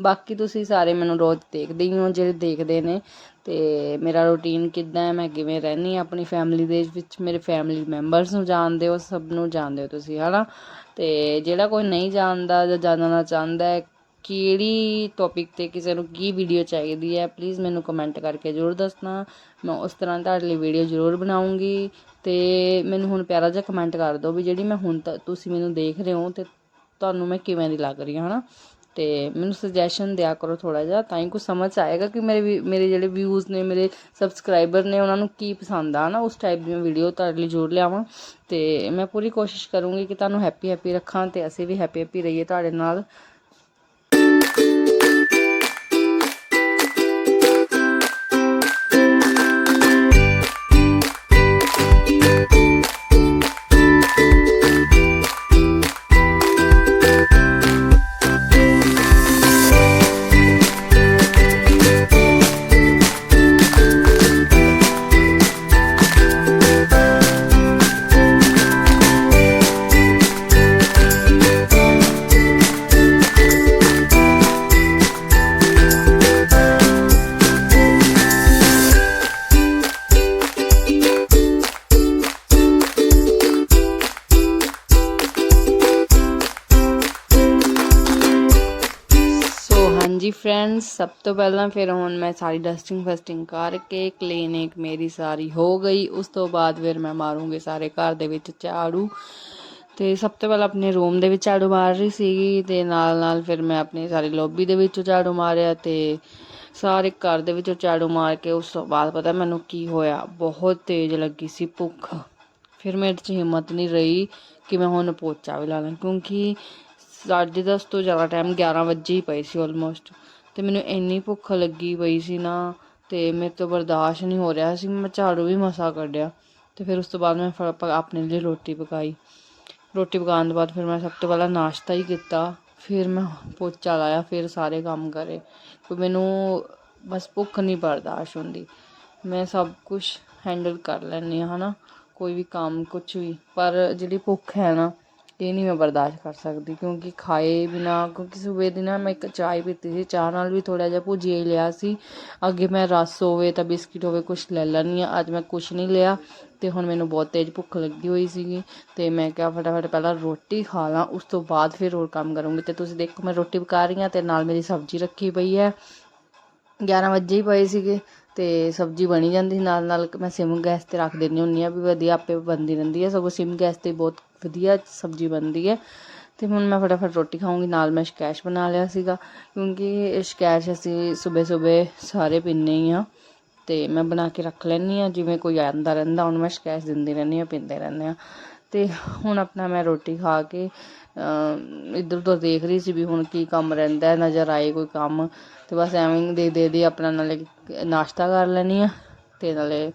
ਬਾਕੀ ਤੁਸੀਂ ਸਾਰੇ ਮੈਨੂੰ ਰੋਜ਼ ਦੇਖਦੇ ਹੀ ਹੋ, ਜਿਹੜੇ ਦੇਖਦੇ ਨੇ। ਤੇ ਮੇਰਾ ਰੂਟੀਨ ਕਿੱਦਾਂ ਹੈ? ਮੈਂ ਕਿਵੇਂ ਰਹਿੰਦੀ ਹਾਂ? ਆਪਣੀ ਫੈਮਿਲੀ ਦੇ ਵਿੱਚ ਮੇਰੇ ਫੈਮਿਲੀ ਮੈਂਬਰਸ ਨੂੰ ਜਾਣਦੇ ਹੋ, ਸਭ ਨੂੰ ਜਾਣਦੇ ਹੋ ਤੁਸੀਂ, ਹਨਾ? ਤੇ ਜਿਹੜਾ ਕੋਈ ਨਹੀਂ ਜਾਣਦਾ ਜਾਂ ਜਾਣਨਾ ਚਾਹੁੰਦਾ ਹੈ, ਕਿਹੜੀ ਟੌਪਿਕ ਤੇ ਕਿਸੇ ਨੂੰ ਕੀ ਵੀਡੀਓ ਚਾਹੀਦੀ ਹੈ ਪਲੀਜ਼ ਮੈਨੂੰ ਕਮੈਂਟ ਕਰਕੇ ਜ਼ਰੂਰ ਦੱਸਣਾ। ਮੈਂ ਉਸ ਤਰ੍ਹਾਂ ਤੁਹਾਡੇ ਲਈ ਵੀਡੀਓ ਜ਼ਰੂਰ ਬਣਾਉਂਗੀ ਤੇ ਮੈਨੂੰ ਹੁਣ ਪਿਆਰਾ ਜਿਹਾ ਕਮੈਂਟ ਕਰ ਦਿਓ ਵੀ ਜਿਹੜੀ ਮੈਂ ਹੁਣ ਤੱਕ ਤੁਸੀਂ ਮੈਨੂੰ ਦੇਖ ਰਹੇ ਹੋ ਤੇ ਤੁਹਾਨੂੰ ਮੈਂ ਕਿਵੇਂ ਦੀ ਲੱਗ ਰਹੀ ਹਾਂ, ਹਨਾ? ਤੇ ਮੈਨੂੰ ਸੁਜੈਸ਼ਨ ਦਿਆ ਕਰੋ ਥੋੜਾ ਜਿਹਾ, ਤਾਂ ਹੀ ਕੁਝ ਸਮਝ ਆਏਗਾ ਕਿ ਮੇਰੇ ਵੀ- ਮੇਰੇ ਜਿਹੜੇ ਵਿਊਜ਼ ਨੇ, ਮੇਰੇ ਸਬਸਕ੍ਰਾਈਬਰ ਨੇ, ਉਹਨਾਂ ਨੂੰ ਕੀ ਪਸੰਦ ਆ ਨਾ, ਉਸ ਟਾਈਪ ਦੀ ਵੀਡੀਓ ਤੁਹਾਡੇ ਲਈ ਜ਼ਰੂਰ ਲਿਆਵਾਂ। ਤੇ ਮੈਂ ਪੂਰੀ ਕੋਸ਼ਿਸ਼ ਕਰੂੰਗੀ ਕਿ ਤੁਹਾਨੂੰ ਹੈਪੀ ਹੈਪੀ ਰੱਖਾਂ ਤੇ ਅਸੀਂ ਵੀ ਹੈਪੀ ਹੈਪੀ ਰਹੀਏ ਤੁਹਾਡੇ ਨਾਲ। ਫਰੈਂਡਸ ਸਭ ਤੋਂ ਪਹਿਲਾਂ ਫਿਰ ਹੁਣ ਮੈਂ ਸਾਰੀ ਡਸਟਿੰਗ ਫਸਟਿੰਗ ਕਰਕੇ ਕਲੀਨਿਕ ਮੇਰੀ ਸਾਰੀ ਹੋ ਗਈ। ਉਸ ਤੋਂ ਬਾਅਦ ਫਿਰ ਮੈਂ ਮਾਰੂੰਗੀ ਸਾਰੇ ਘਰ ਦੇ ਵਿੱਚ ਝਾੜੂ। ਤੇ ਸਭ ਤੋਂ ਪਹਿਲਾਂ ਆਪਣੇ ਰੂਮ ਦੇ ਵਿੱਚ ਝਾੜੂ ਮਾਰ ਰਹੀ ਸੀਗੀ ਤੇ ਨਾਲ ਨਾਲ ਫਿਰ ਮੈਂ ਆਪਣੀ ਸਾਰੀ ਲੌਬੀ ਦੇ ਵਿੱਚ ਝਾੜੂ ਮਾਰਿਆ ਤੇ ਸਾਰੇ ਘਰ ਦੇ ਵਿੱਚੋਂ ਝਾੜੂ ਮਾਰ ਕੇ ਉਸ ਤੋਂ ਬਾਅਦ ਪਤਾ ਮੈਨੂੰ ਕੀ ਹੋਇਆ? ਬਹੁਤ ਤੇਜ਼ ਲੱਗੀ ਸੀ ਭੁੱਖ। ਫਿਰ ਮੇਰੇ 'ਚ ਹਿੰਮਤ ਨਹੀਂ ਰਹੀ ਕਿ ਮੈਂ ਹੁਣ ਪੋਚਾ ਵੀ ਲਾ ਲਾਂ ਕਿਉਂਕਿ ਸਾਢੇ ਦਸ ਤੋਂ ਜ਼ਿਆਦਾ ਟਾਈਮ 11 ਵਜੇ ਹੀ ਪਏ ਸੀ ਆਲਮੋਸਟ ਅਤੇ ਮੈਨੂੰ ਇੰਨੀ ਭੁੱਖ ਲੱਗੀ ਪਈ ਸੀ ਨਾ ਅਤੇ ਮੇਰੇ ਤੋਂ ਬਰਦਾਸ਼ਤ ਨਹੀਂ ਹੋ ਰਿਹਾ ਸੀ। ਮੈਂ ਝਾੜੂ ਵੀ ਮਸਾ ਕੱਢਿਆ ਅਤੇ ਫਿਰ ਉਸ ਤੋਂ ਬਾਅਦ ਮੈਂ ਫਿਰ ਆਪਣੇ ਲਈ ਰੋਟੀ ਪਕਾਈ। ਰੋਟੀ ਪਕਾਉਣ ਤੋਂ ਬਾਅਦ ਫਿਰ ਮੈਂ ਸਭ ਤੋਂ ਪਹਿਲਾਂ ਨਾਸ਼ਤਾ ਹੀ ਕੀਤਾ। ਫਿਰ ਮੈਂ ਪੋਚਾ ਲਾਇਆ, ਫਿਰ ਸਾਰੇ ਕੰਮ ਕਰੇ। ਕੋਈ ਮੈਨੂੰ ਬਸ ਭੁੱਖ ਨਹੀਂ ਬਰਦਾਸ਼ਤ ਹੁੰਦੀ। ਮੈਂ ਸਭ ਕੁਝ ਹੈਂਡਲ ਕਰ ਲੈਂਦੀ ਹਾਂ, ਹਨਾ। ਕੋਈ ਵੀ ਕੰਮ ਕੁਝ ਵੀ। ਪਰ ਜਿਹੜੀ ਭੁੱਖ ਹੈ ਨਾ ਇਹ ਨਹੀਂ ਮੈਂ ਬਰਦਾਸ਼ਤ ਕਰ ਸਕਦੀ ਕਿਉਂਕਿ ਖਾਏ ਬਿਨਾ, ਕਿਉਂਕਿ ਸਵੇਰ ਦੀ ਨਾ ਮੈਂ ਇੱਕ ਚਾਹ ਪੀਤੀ ਸੀ, ਚਾਹ ਨਾਲ ਵੀ ਥੋੜਾ ਜਿਹਾ ਭੁਜੀਆ ਹੀ ਲਿਆ ਸੀ। ਅੱਗੇ ਮੈਂ ਰਸ ਹੋਵੇ ਤਾਂ ਬਿਸਕਿਟ ਹੋਵੇ ਕੁਝ ਲੈ ਲੈਂਦੀ ਹਾਂ। ਅੱਜ ਮੈਂ ਕੁਝ ਨਹੀਂ ਲਿਆ ਤੇ ਹੁਣ ਮੈਨੂੰ ਬਹੁਤ ਤੇਜ਼ ਭੁੱਖ ਲੱਗੀ ਹੋਈ ਸੀਗੀ ਤੇ ਮੈਂ ਕਿਹਾ ਫਟਾਫਟ ਪਹਿਲਾਂ ਰੋਟੀ ਖਾ ਲਾਂ, ਉਸ ਤੋਂ ਬਾਅਦ ਫਿਰ ਹੋਰ ਕੰਮ ਕਰੂੰਗੀ। ਤੇ ਤੁਸੀਂ ਦੇਖੋ ਮੈਂ ਰੋਟੀ ਪਕਾ ਰਹੀ ਹਾਂ ਤੇ ਨਾਲ ਮੇਰੀ ਸਬਜ਼ੀ ਰੱਖੀ ਪਈ ਹੈ। 11 ਵਜੇ ਹੀ ਪਏ ਸੀਗੇ ਤੇ ਸਬਜ਼ੀ ਬਣੀ ਜਾਂਦੀ ਸੀ ਨਾਲ ਨਾਲ ਮੈਂ ਸਿਮ ਗੈਸ ਤੇ ਰੱਖ ਦਿੰਦੀ ਹੁੰਦੀ ਆ ਵੀ ਵਧੀਆ ਆਪੇ ਬਣਦੀ ਰਹਿੰਦੀ ਹੈ। ਸਗੋਂ ਸਿਮ ਗੈਸ ਤੇ ਬਹੁਤ ਵਧੀਆ ਸਬਜ਼ੀ ਬਣਦੀ ਹੈ। ਤੇ ਹੁਣ ਮੈਂ ਫਟਾਫਟ ਰੋਟੀ ਖਾਊਂਗੀ, ਨਾਲ ਮੈਂ ਸ਼ਕੈਸ਼ ਬਣਾ ਲਿਆ ਸੀਗਾ, ਕਿਉਂਕਿ ਸ਼ਕੈਸ਼ ਅਸੀਂ ਸਵੇਰੇ ਸਵੇਰੇ ਸਾਰੇ ਪੀਂਦੇ ਹੀ ਆ ਤੇ ਮੈਂ ਬਣਾ ਕੇ ਰੱਖ ਲੈਂਦੀ ਆ ਜਿਵੇਂ ਕੋਈ ਆਂਦਾ ਰਹਿੰਦਾ ਹੁਣ ਮੈਂ ਸ਼ਕੈਸ਼ ਦਿੰਦੀ ਰਹਿੰਦੀ ਆ ਪੀਂਦੇ ਰਹਿੰਦੇ ਆ ਤੇ ਹੁਣ ਆਪਣਾ ਮੈਂ ਰੋਟੀ ਖਾ ਕੇ ਇੱਧਰ ਉੱਧਰ ਦੇਖ ਰਹੀ ਸੀ ਵੀ ਹੁਣ ਕੀ ਕੰਮ ਰਹਿੰਦਾ ਨਜ਼ਰ ਆਏ ਕੋਈ ਕੰਮ। ਤੇ ਬਸ ਐਵੇਂ ਦੇ ਦੇ ਦੇ ਆਪਣਾ ਨਾਲੇ ਨਾਸ਼ਤਾ ਕਰ ਲੈਣੀ ਆ ਤੇ ਨਾਲੇ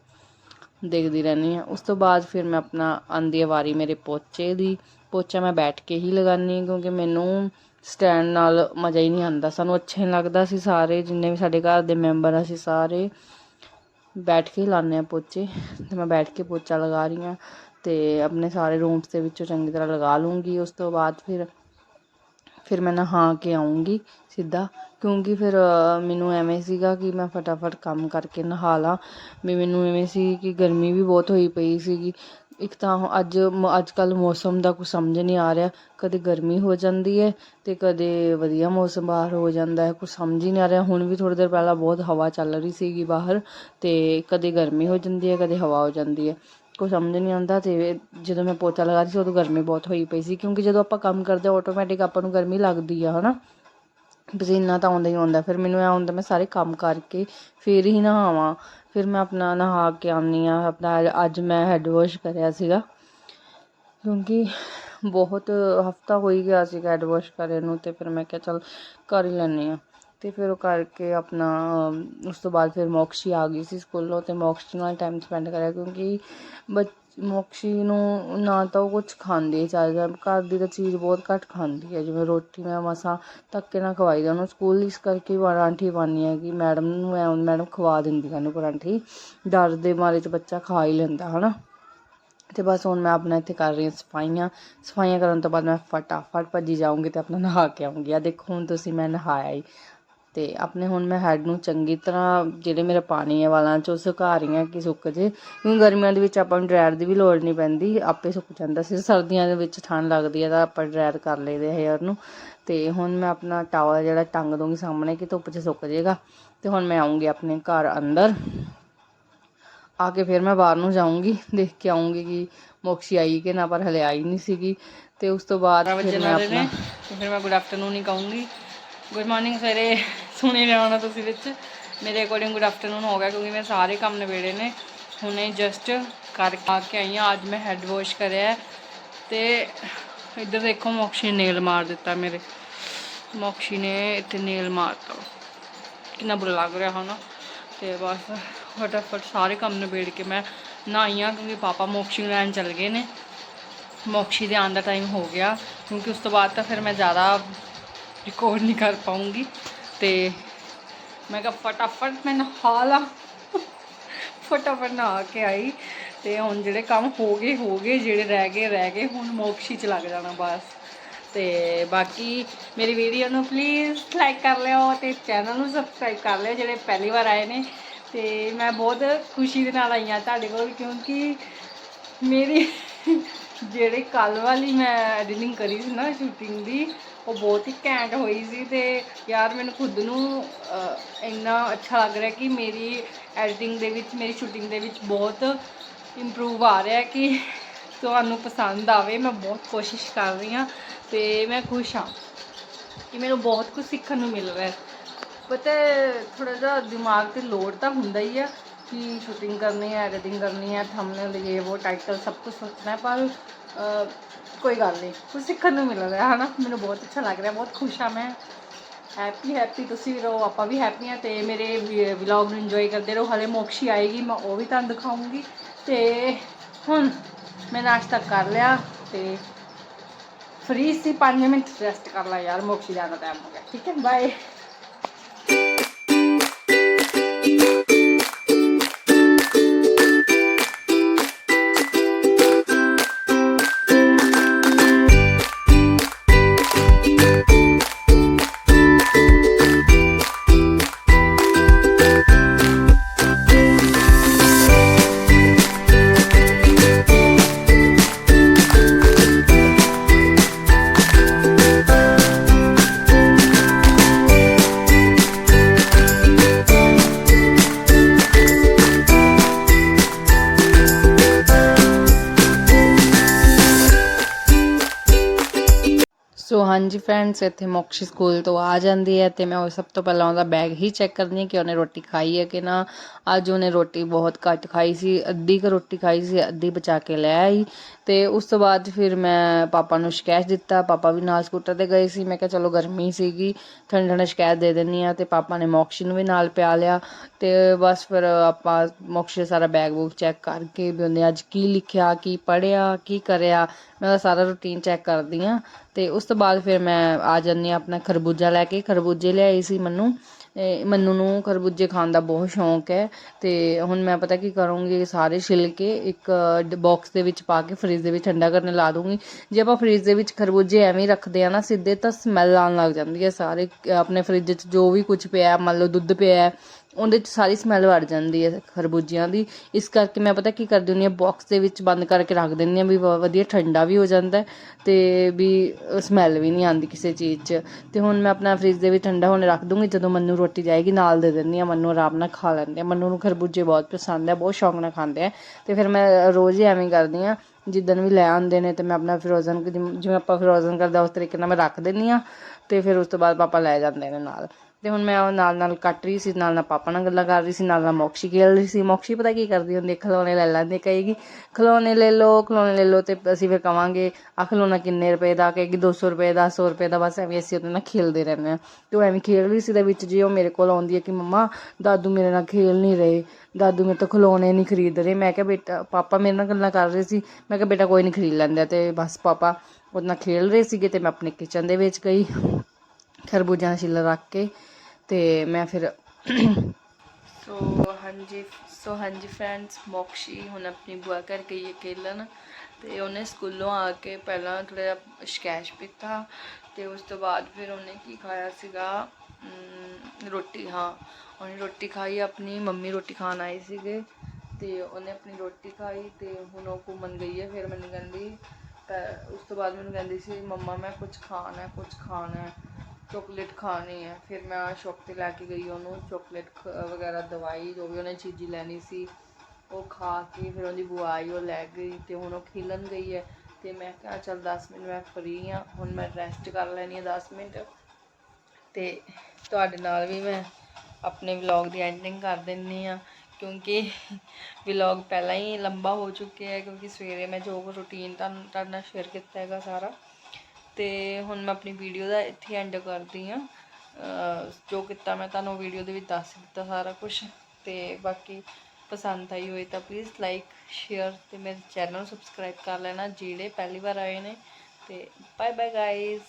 ਦੇਖਦੀ ਰਹਿੰਦੀ ਹਾਂ। ਉਸ ਤੋਂ ਬਾਅਦ ਫਿਰ ਮੈਂ ਆਪਣਾ ਆਉਂਦੀ ਆ ਵਾਰੀ ਮੇਰੇ ਪੋਚੇ ਦੀ, ਪੋਚਾ ਮੈਂ ਬੈਠ ਕੇ ਹੀ ਲਗਾਉਂਦੀ ਕਿਉਂਕਿ ਮੈਨੂੰ ਸਟੈਂਡ ਨਾਲ ਮਜ਼ਾ ਹੀ ਨਹੀਂ ਆਉਂਦਾ। ਸਾਨੂੰ ਅੱਛਾ ਨਹੀਂ ਲੱਗਦਾ ਸੀ ਸਾਰੇ, ਜਿੰਨੇ ਵੀ ਸਾਡੇ ਘਰ ਦੇ ਮੈਂਬਰ ਆ, ਅਸੀਂ ਸਾਰੇ ਬੈਠ ਕੇ ਹੀ ਲਾਉਂਦੇ ਆ ਪੋਚੇ। ਤੇ ਮੈਂ ਬੈਠ ਕੇ ਪੋਚਾ ਲਗਾ ਰਹੀ ਹਾਂ ਤੇ ਆਪਣੇ ਸਾਰੇ ਰੂਮਸ ਦੇ ਵਿੱਚੋਂ ਚੰਗੀ ਤਰ੍ਹਾਂ ਲਗਾ ਲੂੰਗੀ। ਉਸ ਤੋਂ ਬਾਅਦ ਫਿਰ ਫਿਰ ਮੈਂ ਨਹਾ ਕੇ ਆਉਂਗੀ ਸਿੱਧਾ, ਕਿਉਂਕਿ ਫਿਰ ਮੈਨੂੰ ਐਵੇਂ ਸੀਗਾ ਕਿ ਮੈਂ ਫਟਾਫਟ ਕੰਮ ਕਰਕੇ ਨਹਾ ਲਾਂ। ਵੀ ਮੈਨੂੰ ਐਵੇਂ ਸੀ ਕਿ ਗਰਮੀ ਵੀ ਬਹੁਤ ਹੋਈ ਪਈ ਸੀਗੀ। ਇੱਕ ਤਾਂ ਅੱਜ ਅੱਜ ਕੱਲ ਮੌਸਮ ਦਾ ਕੁਝ ਸਮਝ ਨਹੀਂ ਆ ਰਿਹਾ। ਕਦੇ ਗਰਮੀ ਹੋ ਜਾਂਦੀ ਹੈ ਤੇ ਕਦੇ ਵਧੀਆ ਮੌਸਮ ਬਾਹਰ ਹੋ ਜਾਂਦਾ ਹੈ ਕੁਝ ਸਮਝ ਹੀ ਨਹੀਂ ਆ ਰਿਹਾ। ਹੁਣ ਵੀ ਥੋੜੀ ਦੇਰ ਪਹਿਲਾਂ ਬਹੁਤ ਹਵਾ ਚੱਲ ਰਹੀ ਸੀਗੀ ਬਾਹਰ ਤੇ ਕਦੇ ਗਰਮੀ ਹੋ ਜਾਂਦੀ ਹੈ, ਕਦੇ ਹਵਾ ਹੋ ਜਾਂਦੀ ਹੈ। ਕੋਈ ਸਮਝ ਨਹੀਂ ਆਉਂਦਾ ਤੇ ਜਦੋਂ ਮੈਂ ਪੋਚਾ ਲਗਾ ਰਹੀ ਸੀ ਉਦੋਂ ਗਰਮੀ ਬਹੁਤ ਹੋਈ ਪਈ ਸੀ, ਕਿਉਂਕਿ ਜਦੋਂ ਆਪਾਂ ਕੰਮ ਕਰਦੇ ਆਟੋਮੈਟਿਕ ਆਪਾਂ ਨੂੰ ਗਰਮੀ ਲੱਗਦੀ ਆ, ਹਨਾ? ਪਸੀਨਾ ਤਾਂ ਆਉਂਦਾ ਹੀ ਆਉਂਦਾ, ਫਿਰ ਮੈਨੂੰ ਇਹ ਹੁੰਦਾ ਮੈਂ ਸਾਰੇ ਕੰਮ ਕਰਕੇ ਫਿਰ ਹੀ ਨਹਾਵਾਂ, ਫਿਰ ਮੈਂ ਆਪਣਾ ਨਹਾ ਕੇ ਆਉਂਦੀ ਹਾਂ, ਆਪਣਾ ਅੱਜ ਮੈਂ ਹੈਡ ਵਾਸ਼ ਕਰਿਆ ਸੀਗਾ, ਕਿਉਂਕਿ ਬਹੁਤ ਹਫਤਾ ਹੋ ਹੀ ਗਿਆ ਸੀਗਾ ਹੈਡ ਵਾਸ਼ ਕਰੇ ਨੂੰ ਤੇ ਫਿਰ ਮੈਂ ਕਿਹਾ ਚਲ ਕਰ ਹੀ ਲੈਂਦੀ ਹਾਂ। ਅਤੇ ਫਿਰ ਉਹ ਕਰਕੇ ਆਪਣਾ ਉਸ ਤੋਂ ਬਾਅਦ ਫਿਰ ਮੋਕਸ਼ੀ ਆ ਗਈ ਸੀ ਸਕੂਲੋਂ ਅਤੇ ਮੋਕਸ਼ੀ ਨਾਲ ਟਾਈਮ ਸਪੈਂਡ ਕਰਿਆ ਕਿਉਂਕਿ ਬੱਚ, ਮੋਕਸ਼ੀ ਨੂੰ ਨਾ ਤਾਂ ਉਹ ਕੁਛ ਖਾਂਦੀ ਹੈ ਜ਼ਿਆਦਾ ਘਰ ਦੀ ਤਾਂ ਚੀਜ਼ ਬਹੁਤ ਘੱਟ ਖਾਂਦੀ ਹੈ, ਜਿਵੇਂ ਰੋਟੀ ਮੈਂ ਮਸਾਂ ਧੱਕੇ ਨਾਲ ਖਵਾਈ ਦਾ, ਉਹਨੂੰ ਸਕੂਲ ਇਸ ਕਰਕੇ ਪਰਾਂਠੀ ਪਾਉਂਦੀ ਹਾਂ ਕਿ ਮੈਡਮ ਨੂੰ ਐ ਮੈਡਮ ਖਵਾ ਦਿੰਦੀ ਉਹਨੂੰ ਪਰਾਂਠੀ ਡਰ ਦੇ ਮਾਰੇ ਚ ਬੱਚਾ ਖਾ ਹੀ ਲੈਂਦਾ, ਹਨਾ? ਤੇ ਬਸ ਹੁਣ ਮੈਂ ਆਪਣਾ ਇੱਥੇ ਕਰ ਰਹੀ ਹਾਂ ਸਫਾਈਆਂ ਸਫਾਈਆਂ ਕਰਨ ਤੋਂ ਬਾਅਦ ਮੈਂ ਫਟਾਫਟ ਭੱਜੀ ਜਾਊਂਗੀ ਤੇ ਆਪਣਾ ਨਹਾ ਕੇ ਆਉਂਗੀ ਆ ਦੇਖੋ ਹੁਣ ਤੁਸੀਂ ਮੈਂ ਨਹਾਇਆ ਹੀ। ਤੇ ਆਪਣੇ ਹੁਣ ਮੈਂ ਹੈਡ ਨੂੰ ਚੰਗੀ ਤਰ੍ਹਾਂ ਜਿਹੜੇ ਮੇਰਾ ਪਾਣੀ ਹੈ ਵਾਲਾਂ 'ਚ ਸੁਕਾ ਰਹੀ ਹਾਂ ਕਿ ਸੁੱਕ ਜੇ ਕਿਉਂਕਿ ਗਰਮੀਆਂ ਦੇ ਵਿੱਚ ਆਪਾਂ ਨੂੰ ਡਰਾਇਰ ਦੀ ਵੀ ਲੋੜ ਨਹੀਂ ਪੈਂਦੀ ਆਪੇ ਸੁੱਕ ਜਾਂਦਾ ਸੀ ਸਰਦੀਆਂ ਦੇ ਵਿੱਚ ਠੰਡ ਲੱਗਦੀ ਹੈ ਤਾਂ ਆਪਾਂ ਡਰਾਇਰ ਕਰ ਲਈਦੇ ਹੇਅਰ ਨੂੰ। ਤੇ ਹੁਣ ਮੈਂ ਆਪਣਾ ਟਾਵਲ ਜਿਹੜਾ ਟੰਗ ਦੂੰਗੀ ਸਾਹਮਣੇ ਕਿ ਧੁੱਪ 'ਚ ਸੁੱਕ ਜਾਏਗਾ ਤੇ ਹੁਣ ਮੈਂ ਆਉਂਗੀ ਆਪਣੇ ਘਰ ਅੰਦਰ। ਆ ਕੇ ਫਿਰ ਮੈਂ ਬਾਹਰ ਨੂੰ ਜਾਊਂਗੀ ਦੇਖ ਕੇ ਆਊਂਗੀ ਕਿ ਮੋਕਸ਼ੀ ਆਈ ਕਿ ਨਾ ਪਰ ਹਲੇ ਆਈ ਨਹੀਂ ਸੀਗੀ। ਤੇ ਉਸ ਤੋਂ ਬਾਅਦ ਫਿਰ ਮੈਂ ਆਪਣਾ ਫਿਰ ਮੈਂ ਗੁੱਡ ਆਫਟਰਨੂਨ ਹੀ ਕਹੂੰਗੀ। ਗੁੱਡ ਮਾਰਨਿੰਗ ਸਵੇਰੇ ਸੁਣੀ ਲਿਆ ਹੋਣਾ ਤੁਸੀਂ ਵਿੱਚ। ਮੇਰੇ ਅਕੋਰਡਿੰਗ ਗੁੱਡ ਆਫਟਰਨੂਨ ਹੋ ਗਿਆ ਕਿਉਂਕਿ ਮੈਂ ਸਾਰੇ ਕੰਮ ਨਵੇੜੇ ਨੇ। ਹੁਣੇ ਜਸਟ ਕਰ ਆ ਕੇ ਆਈ ਹਾਂ, ਅੱਜ ਮੈਂ ਹੈਡ ਵਾਸ਼ ਕਰਿਆ ਹੈ। ਤੇ ਇੱਧਰ ਦੇਖੋ ਮੋਕਸ਼ੀ ਨੇਲ ਮਾਰ ਦਿੱਤਾ ਮੇਰੇ। ਮੋਕਸ਼ੀ ਨੇ ਇੱਥੇ ਨੇਲ ਮਾਰਤਾ। ਕਿੰਨਾ ਬੁਰਾ ਲੱਗ ਰਿਹਾ ਹੋਣਾ। ਤੇ ਬਸ ਫਟਾਫਟ ਸਾਰੇ ਕੰਮ ਨਿਬੇੜ ਕੇ ਮੈਂ ਨਹਾਈ ਹਾਂ ਕਿਉਂਕਿ ਪਾਪਾ ਮੋਕਸ਼ੀ ਨੂੰ ਲੈਣ ਚੱਲ ਗਏ ਨੇ। ਮੋਕਸ਼ੀ ਦੇ ਆਉਣ ਦਾ ਟਾਈਮ ਹੋ ਗਿਆ। ਕਿਉਂਕਿ ਉਸ ਤੋਂ ਬਾਅਦ ਤਾਂ ਫਿਰ ਮੈਂ ਜ਼ਿਆਦਾ ਰਿਕਾਰਡ ਨਹੀਂ ਕਰ ਪਾਉਂਗੀ। ਤੇ ਮੈਂ ਕਿਹਾ ਫਟਾਫਟ ਮੈਂ ਨਹਾ ਲਾ। ਫਟਾਫਟ ਨਹਾ ਕੇ ਆਈ। ਤੇ ਹੁਣ ਜਿਹੜੇ ਕੰਮ ਹੋ ਗਏ ਹੋ ਗਏ। ਜਿਹੜੇ ਰਹਿ ਗਏ ਰਹਿ ਗਏ। ਹੁਣ ਮੋਕਸ਼ੀ ਚ ਲੱਗ ਜਾਣਾ ਬਸ। ਤੇ ਬਾਕੀ ਮੇਰੀ ਵੀਡੀਓ ਨੂੰ ਪਲੀਜ਼ ਲਾਈਕ ਕਰ ਲਿਓ ਤੇ ਚੈਨਲ ਨੂੰ ਸਬਸਕ੍ਰਾਈਬ ਕਰ ਲਿਓ, ਜਿਹੜੇ ਪਹਿਲੀ ਵਾਰ ਆਏ ਨੇ। ਤੇ ਮੈਂ ਬਹੁਤ ਖੁਸ਼ੀ ਦੇ ਨਾਲ ਆਈ ਹਾਂ ਤੁਹਾਡੇ ਕੋਲ, ਕਿਉਂਕਿ ਮੇਰੀ (laughs) ਜਿਹੜੇ ਕੱਲ ਵਾਲੀ ਮੈਂ ਐਡੀਟਿੰਗ ਕਰੀ ਸੀ ਨਾ ਸ਼ੂਟਿੰਗ ਦੀ ਉਹ ਬਹੁਤ ਹੀ ਘੈਂਟ ਹੋਈ ਸੀ ਤੇ ਯਾਰ ਮੈਨੂੰ ਖੁਦ ਨੂੰ ਇੰਨਾ ਅੱਛਾ ਲੱਗ ਰਿਹਾ ਕਿ ਮੇਰੀ ਐਡੀਟਿੰਗ ਦੇ ਵਿੱਚ, ਮੇਰੀ ਸ਼ੂਟਿੰਗ ਦੇ ਵਿੱਚ ਬਹੁਤ ਇੰਪਰੂਵ ਆ ਰਿਹਾ ਕਿ ਤੁਹਾਨੂੰ ਪਸੰਦ ਆਵੇ। ਮੈਂ ਬਹੁਤ ਕੋਸ਼ਿਸ਼ ਕਰ ਰਹੀ ਹਾਂ ਤੇ ਮੈਂ ਖੁਸ਼ ਹਾਂ ਕਿ ਮੈਨੂੰ ਬਹੁਤ ਕੁਝ ਸਿੱਖਣ ਨੂੰ ਮਿਲ ਰਿਹਾ। ਪਤਾ ਥੋੜਾ ਜਿਹਾ ਦਿਮਾਗ ਤੇ ਲੋਡ ਤਾਂ ਹੁੰਦਾ ਹੀ ਆ ਕਿ ਸ਼ੂਟਿੰਗ ਕਰਨੀ ਹੈ ਐਡੀਟਿੰਗ ਕਰਨੀ ਹੈ ਥੰਬਨੇਲ ਇਹ ਉਹ ਟਾਈਟਲ ਸਭ ਕੁਝ ਸੋਚਣਾ ਹੈ, ਪਰ ਕੋਈ ਗੱਲ ਨਹੀਂ। ਕੁਝ ਸਿੱਖਣ ਨੂੰ ਮਿਲ ਰਿਹਾ ਹੈ ਨਾ ਮੈਨੂੰ ਬਹੁਤ ਅੱਛਾ ਲੱਗ ਰਿਹਾ, ਬਹੁਤ ਖੁਸ਼ ਹਾਂ ਮੈਂ। ਹੈਪੀ ਹੈਪੀ ਤੁਸੀਂ ਵੀ ਰਹੋ, ਆਪਾਂ ਵੀ ਹੈਪੀ ਹਾਂ ਤੇ ਮੇਰੇ ਵਲੌਗ ਨੂੰ ਇੰਜੋਏ ਕਰਦੇ ਰਹੋ। ਹਲੇ ਮੋਕਸ਼ੀ ਆਏਗੀ, ਮੈਂ ਉਹ ਵੀ ਤੁਹਾਨੂੰ ਦਿਖਾਉਂਗੀ। ਤੇ ਹੁਣ ਮੈਂ ਨਾਸ਼ਤਾ ਕਰ ਲਿਆ ਤੇ ਫ੍ਰੀ ਸੀ 5 ਮਿੰਟ ਰੈਸਟ ਕਰ ਲਾ ਯਾਰ, ਮੋਕਸ਼ੀ ਜਾਣ ਦਾ ਟਾਈਮ ਹੋ ਗਿਆ। ਠੀਕ ਹੈ ਬਾਏ ਹਾਂਜੀ ਫਰੈਂਡਸ ਇੱਥੇ ਮੋਕਸ਼ੀ ਸਕੂਲ ਤੋਂ ਆ ਜਾਂਦੀ ਹੈ ਤੇ ਮੈਂ ਉਹ ਸਭ ਤੋਂ ਪਹਿਲਾਂ ਉਹਦਾ ਬੈਗ ਹੀ ਚੈੱਕ ਕਰਦੀ ਹਾਂ ਕਿ ਉਹਨੇ ਰੋਟੀ ਖਾਈ ਹੈ ਕਿ ਨਾ। ਅੱਜ ਉਹਨੇ ਰੋਟੀ ਬਹੁਤ ਘੱਟ ਖਾਈ ਸੀ, ਅੱਧੀ ਕੁ ਰੋਟੀ ਖਾਈ ਸੀ, ਅੱਧੀ ਬਚਾ ਕੇ ਲੈ ਆਈ ਤੇ ਉਸ ਤੋਂ ਬਾਅਦ ਫਿਰ ਮੈਂ ਪਾਪਾ ਨੂੰ ਸ਼ਿਕਾਇਤ ਦਿੱਤਾ, ਪਾਪਾ ਵੀ ਨਾਲ ਸਕੂਟਰ ਤੇ ਗਏ ਸੀ, ਮੈਂ ਕਿਹਾ ਚਲੋ ਗਰਮੀ ਸੀਗੀ, ਠੰਡਾ ਠੰਡਾ ਸ਼ਿਕਾਇਤ ਦੇ ਦਿੰਨੀ ਆ ਤੇ ਪਾਪਾ ਨੇ ਮੋਕਸ਼ੀ ਨੂੰ ਵੀ ਨਾਲ ਪਿਆ ਲਿਆ ਤੇ ਬਸ ਫਿਰ ਆਪਾਂ ਮੋਕਸ਼ੀ ਦਾ ਸਾਰਾ ਬੈਗ ਬੂਗ ਚੈੱਕ ਕਰਕੇ ਵੀ ਉਹਨੇ ਅੱਜ ਕੀ ਲਿਖਿਆ, ਕੀ ਪੜਿਆ ਕੀ ਕਰਿਆ, ਮੈਂ ਉਹਦਾ ਸਾਰਾ ਰੂਟੀਨ ਚੈੱਕ ਕਰਦੀ ਆ ਤੇ ਉਸ ਤੋਂ ਬਾਅਦ ਫਿਰ ਮੈਂ ਆ ਜਾਂਦੀ ਹਾਂ ਆਪਣਾ ਖਰਬੂਜਾ ਲੈ ਕੇ। ਖਰਬੂਜੇ ਲਿਆਈ ਸੀ ਮੈਨੂੰ। ਮੈਨੂੰ ਨੂੰ ਖਰਬੂਜੇ ਖਾਣ ਦਾ ਬਹੁਤ ਸ਼ੌਂਕ ਹੈ। ਤੇ ਹੁਣ ਮੈਂ ਪਤਾ ਕੀ ਕਰੂੰਗੀ ਸਾਰੇ ਛਿੱਲ ਕੇ ਇੱਕ ਬਾਕਸ ਦੇ ਵਿੱਚ ਪਾ ਕੇ ਫ੍ਰਿਜ ਦੇ ਵਿੱਚ ਠੰਡਾ ਕਰਨ ਲਾ ਦੂੰਗੀ। ਜੇ ਆਪਾਂ ਫ੍ਰਿਜ ਦੇ ਵਿੱਚ ਖਰਬੂਜੇ ਐਵੇਂ ਹੀ ਰੱਖਦੇ ਆ ਨਾ ਸਿੱਧੇ ਤਾਂ ਸਮੈਲ ਆਉਣ ਲੱਗ ਜਾਂਦੀ ਹੈ ਸਾਰੇ। ਆਪਣੇ ਫ੍ਰਿਜ 'ਚ ਜੋ ਵੀ ਕੁਝ ਪਿਆ, ਮੰਨ ਲਓ ਦੁੱਧ ਪਿਆ ਉਹਦੇ 'ਚ ਸਾਰੀ ਸਮੈਲ ਵੜ ਜਾਂਦੀ ਹੈ ਖਰਬੂਜਿਆਂ ਦੀ। ਇਸ ਕਰਕੇ ਮੈਂ ਪਤਾ ਕੀ ਕਰਦੀ ਹੁੰਦੀ ਹਾਂ ਬਾਕਸ ਦੇ ਵਿੱਚ ਬੰਦ ਕਰਕੇ ਰੱਖ ਦਿੰਦੀ ਹਾਂ ਵੀ ਵ- ਵਧੀਆ ਠੰਡਾ ਵੀ ਹੋ ਜਾਂਦਾ ਹੈ ਤੇ ਵੀ ਸਮੈਲ ਵੀ ਨਹੀਂ ਆਉਂਦੀ ਕਿਸੇ ਚੀਜ਼ 'ਚ। ਤੇ ਹੁਣ ਮੈਂ ਆਪਣਾ ਫ੍ਰਿਜ ਦੇ ਵਿੱਚ ਠੰਡਾ ਹੋਣੇ ਰੱਖ ਦੂੰਗੀ, ਜਦੋਂ ਮੰਨੂ ਰੋਟੀ ਜਾਏਗੀ ਨਾਲ ਦੇ ਦਿੰਦੀ ਹਾਂ, ਮੰਨੂ ਆਰਾਮ ਨਾਲ ਖਾ ਲੈਂਦੇ ਆ। ਮੰਨੂ ਨੂੰ ਖਰਬੂਜੇ ਬਹੁਤ ਪਸੰਦ ਹੈ, ਬਹੁਤ ਸ਼ੌਂਕ ਨਾਲ ਖਾਂਦੇ ਆ। ਤੇ ਫਿਰ ਮੈਂ ਰੋਜ਼ ਹੀ ਐਵੇਂ ਕਰਦੀ ਹਾਂ, ਜਿੱਦਣ ਵੀ ਲੈ ਆਉਂਦੇ ਨੇ ਤੇ ਮੈਂ ਆਪਣਾ ਫਰੋਜ਼ਨ ਜਿਵੇਂ ਆਪਾਂ ਫਰੋਜ਼ਨ ਕਰਦਾ, ਉਸ ਤਰੀਕੇ ਨਾਲ ਮੈਂ ਰੱਖ ਦਿੰਦੀ ਹਾਂ ਤੇ ਫਿਰ ਉਸ ਤੋਂ ਬਾਅਦ ਪਾਪਾ ਲੈ ਜਾਂਦੇ ਨੇ ਨਾਲ। ਤੇ ਹੁਣ ਮੈਂ ਉਹ ਨਾਲ ਨਾਲ ਕੱਟ ਰਹੀ ਸੀ ਨਾਲ ਨਾਲ ਪਾਪਾ ਨਾਲ ਗੱਲਾਂ ਕਰ ਰਹੀ ਸੀ ਨਾਲ ਨਾਲ ਮੋਕਸ਼ੀ ਖੇਲ ਰਹੀ ਸੀ। ਮੋਕਸ਼ੀ ਪਤਾ ਕੀ ਕਰਦੀ ਹੁੰਦੀ ਹੈ, ਖਿਲੌਣੇ ਲੈ ਲੈਂਦੀ ਕਹੇਗੀ ਖਿਲੌਣੇ ਲੈ ਲਓ ਖਿਲੌਣੇ ਲੈ ਲਓ ਤੇ ਅਸੀਂ ਫਿਰ ਕਵਾਂਗੇ ਆ ਖਲੋਣਾ ਕਿੰਨੇ ਰੁਪਏ ਦਾ? ਕਹੇਗੀ 200 ਰੁਪਏ ਦਾ 100 ਰੁਪਏ ਦਾ। ਬਸ ਐਵੇਂ ਅਸੀਂ ਉਹਦੇ ਨਾਲ ਖੇਲਦੇ ਰਹਿੰਦੇ ਹਾਂ। ਤੇ ਉਹ ਐਵੇਂ ਖੇਲ ਰਹੀ ਸੀ ਦੇ ਵਿੱਚ ਜੇ ਉਹ ਮੇਰੇ ਕੋਲ ਆਉਂਦੀ ਹੈ ਕਿ ਮੰਮਾ ਦਾਦੂ ਮੇਰੇ ਨਾਲ ਖੇਲ ਨਹੀਂ ਰਹੇ ਦਾਦੂ ਮੇਰੇ ਤੋਂ ਖਿਲੌਣੇ ਨਹੀਂ ਖਰੀਦ ਰਹੇ। ਮੈਂ ਕਿਹਾ ਬੇਟਾ ਪਾਪਾ ਮੇਰੇ ਨਾਲ ਗੱਲਾਂ ਕਰ ਰਹੇ ਸੀ। ਮੈਂ ਕਿਹਾ ਬੇਟਾ ਕੋਈ ਨਹੀਂ ਖਰੀਦ ਲੈਂਦਾ ਤੇ ਬਸ ਪਾਪਾ ਉਹਦੇ ਨਾਲ ਖੇਲ ਰਹੇ ਸੀਗੇ ਤੇ ਮੈਂ ਆਪਣੇ ਕਿਚਨ ਦੇ ਵਿੱਚ ਗਈ ਖਰਬੂਜਾ ਦਾ ਛਿੱਲ ਰੱਖ ਕੇ ਤੇ ਮੈਂ ਫਿਰ ਸੋ ਹਾਂਜੀ ਸੋ ਹਾਂਜੀ ਫਰੈਂਡਸ ਮੋਕਸ਼ੀ ਹੁਣ ਆਪਣੀ ਬੁਆ ਘਰ ਗਈ ਹੈ ਖੇਲਣ ਤੇ ਉਹਨੇ ਸਕੂਲੋਂ ਆ ਕੇ ਪਹਿਲਾਂ ਥੋੜਾ ਜਿਹਾ ਸ਼ਕੈਸ਼ ਪੀਤਾ ਤੇ ਉਸ ਤੋਂ ਬਾਅਦ ਫਿਰ ਉਹਨੇ ਕੀ ਖਾਇਆ ਸੀਗਾ? ਰੋਟੀ, ਹਾਂ। ਉਹਨੇ ਰੋਟੀ ਖਾਈ, ਆਪਣੀ ਮੰਮੀ ਰੋਟੀ ਖਾਣ ਆਏ ਸੀਗੇ ਤੇ ਉਹਨੇ ਆਪਣੀ ਰੋਟੀ ਖਾਈ ਤੇ ਹੁਣ ਉਹ ਘੁੰਮਣ ਗਈ ਹੈ। ਫਿਰ ਮੈਨੂੰ ਕਹਿੰਦੀ ਤਾਂ ਉਸ ਤੋਂ ਬਾਅਦ ਮੈਨੂੰ ਕਹਿੰਦੀ ਸੀ, ਮੰਮਾ, ਮੈਂ ਕੁਝ ਖਾਣਾ ਹੈ ਕੁਝ ਖਾਣਾ ਹੈ। ਚੋਕਲੇਟ ਖਾਣੀ ਹੈ। ਫਿਰ ਮੈਂ ਸ਼ੌਪ ਤੇ ਲੈ ਕੇ ਗਈ, ਉਹਨੂੰ ਚਾਕਲੇਟ ਵਗੈਰਾ ਦਵਾਈ, ਜੋ ਵੀ ਉਹਨੇ ਚੀਜ਼ੀ ਲੈਣੀ ਸੀ, ਉਹ ਖਾ ਕੇ ਫਿਰ ਉਹਦੀ ਬੁਆ ਆਈ, ਉਹ ਲੈ ਗਈ ਤੇ ਹੁਣ ਉਹ ਖਿਲਣ ਗਈ ਹੈ। ਤੇ ਮੈਂ ਕਿਹਾ, ਚੱਲ 10 ਮਿੰਟ ਮੈਂ ਫਰੀ ਹਾਂ, ਹੁਣ ਮੈਂ ਰੈਸਟ ਕਰ ਲੈਣੀ ਹੈ 10 ਮਿੰਟ। ਤੇ ਤੁਹਾਡੇ ਨਾਲ ਵੀ ਮੈਂ ਆਪਣੇ ਵਲੌਗ ਦੀ ਐਂਡਿੰਗ ਕਰ ਦਿੰਨੀ ਆ ਕਿਉਂਕਿ ਵਲੌਗ ਪਹਿਲਾਂ ਹੀ ਲੰਬਾ ਹੋ ਚੁੱਕਿਆ ਹੈ, ਕਿਉਂਕਿ ਸਵੇਰੇ ਮੈਂ ਜੋ ਰੂਟੀਨ ਤੁਹਾਨੂੰ, ਤੁਹਾਡੇ ਨਾਲ ਸ਼ੇਅਰ ਕੀਤਾ ਹੈਗਾ ਸਾਰਾ ਤੇ ਹੁਣ ਮੈਂ ਆਪਣੀ ਵੀਡੀਓ ਦਾ ਇੱਥੇ ਐਂਡ ਕਰਦੀ ਆ ਜੋ ਕੀਤਾ ਮੈਂ ਤੁਹਾਨੂੰ ਵੀਡੀਓ ਦੇ ਵਿੱਚ ਦੱਸ ਦਿੱਤਾ ਸਾਰਾ ਕੁਝ ਤੇ ਬਾਕੀ ਪਸੰਦ ਆਈ ਹੋਈ ਤਾਂ ਪਲੀਜ਼ ਲਾਈਕ ਸ਼ੇਅਰ ਤੇ ਮੇਰੇ ਚੈਨਲ ਨੂੰ ਸਬਸਕ੍ਰਾਈਬ ਕਰ ਲੈਣਾ ਜਿਹੜੇ ਪਹਿਲੀ ਵਾਰ ਆਏ ਨੇ। ਤੇ ਬਾਏ ਬਾਏ ਗਾਇਜ਼